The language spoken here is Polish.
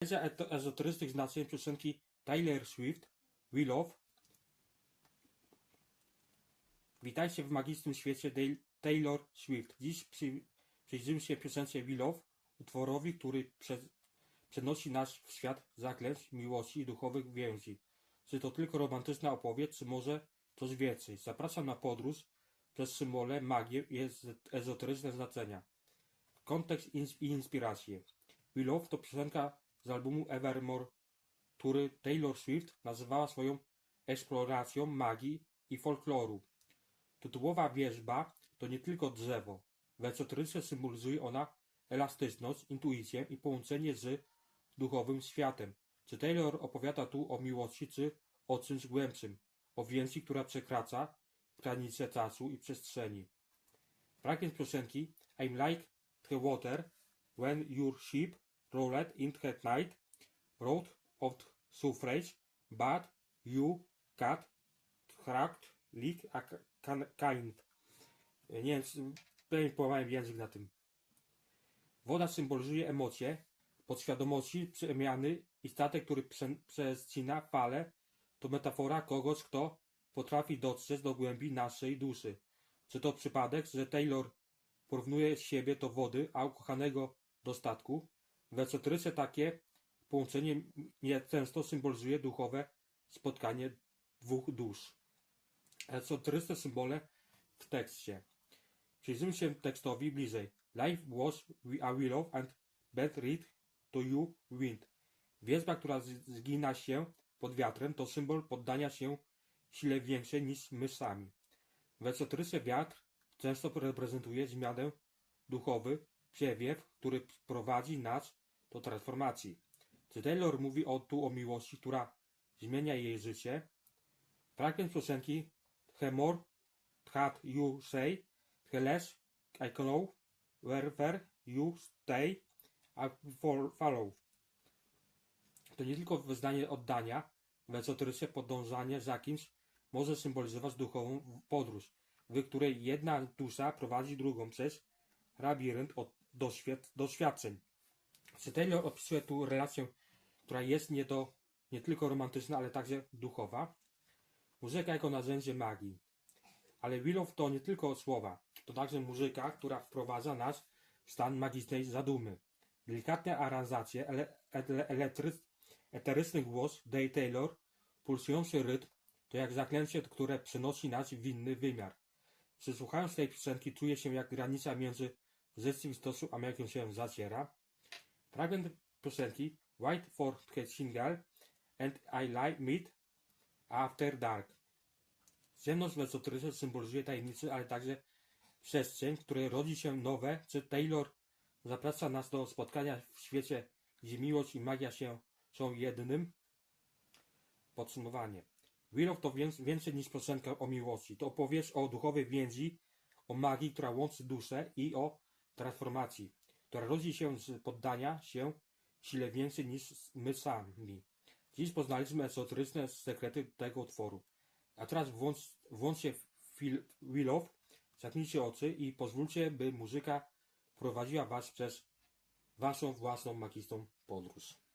Eto- ezoterycznych znaczeń piosenki Taylor Swift Willow Witajcie w magicznym świecie Taylor Swift. Dziś przy, przyjrzymy się piosence Willow, utworowi, który prze, przenosi nas w świat zaklęć, miłości i duchowych więzi. Czy to tylko romantyczna opowieść, czy może coś więcej? Zapraszam na podróż przez symbole, magię i ez- ezoteryczne znaczenia. Kontekst i inspiracje. Willow to piosenka z albumu Evermore, który Taylor Swift nazywała swoją eksploracją magii i folkloru. Tytułowa wierzba to nie tylko drzewo. W ezoteryce symbolizuje ona elastyczność, intuicję i połączenie z duchowym światem. Czy Taylor opowiada tu o miłości, czy o czymś głębszym, o więzi, która przekracza granice czasu i przestrzeni. Fragment piosenki I'm like the water when your ship rolled in the night road of suffrage, but you cut cracked leak a kind. Nie wiem, połamałem język na tym. Woda symbolizuje emocje, podświadomości, przemiany i statek, który prze, przecina fale, to metafora kogoś, kto potrafi dotrzeć do głębi naszej duszy. Czy to przypadek, że Taylor porównuje siebie do wody, a ukochanego do statku? W esoteryce takie połączenie często symbolizuje duchowe spotkanie dwóch dusz. Esoteryczne symbole w tekście. Przyjrzyjmy się tekstowi bliżej. Life was a willow and bed reed to you wind. Wierzba, która zgina się pod wiatrem, to symbol poddania się sile większej niż my sami. W esoteryce wiatr często reprezentuje zmianę duchowy, przewiew, który prowadzi nas do transformacji. Czy Taylor mówi o, tu o miłości, która zmienia jej życie? Fragment piosenki The more that you say, the I know wherever you stay, I fol- follow. To nie tylko wyznanie oddania, w esoteryce podążanie za kimś może symbolizować duchową podróż, w której jedna dusza prowadzi drugą przez labirynt od doświad- doświadczeń. Czy Taylor opisuje tu relację, która jest nie, to, nie tylko romantyczna, ale także duchowa? Muzyka jako narzędzie magii. Ale Willow to nie tylko słowa, to także muzyka, która wprowadza nas w stan magicznej zadumy. Delikatne aranżacje, ele, eteryczny głos Day Taylor, pulsujący rytm, to jak zaklęcie, które przenosi nas w inny wymiar. Przysłuchając tej piosenki czuję się jak granica między rzeczywistością a magią się zaciera. Fragment piosenki White for single and I like meet after dark. Ciemność w esoteryce symbolizuje tajemnicę, ale także przestrzeń, w której rodzi się nowe, czy Taylor zaprasza nas do spotkania w świecie, gdzie miłość i magia się są jednym. Podsumowanie. Willow to wię- więcej niż piosenka o miłości. To opowieść o duchowej więzi, o magii, która łączy duszę i o transformacji, która rodzi się z poddania się sile więcej niż my sami. Dziś poznaliśmy esoteryczne sekrety tego utworu. A teraz włącz, włączcie fil, Willow, zamknijcie oczy i pozwólcie, by muzyka prowadziła was przez waszą własną magiczną podróż.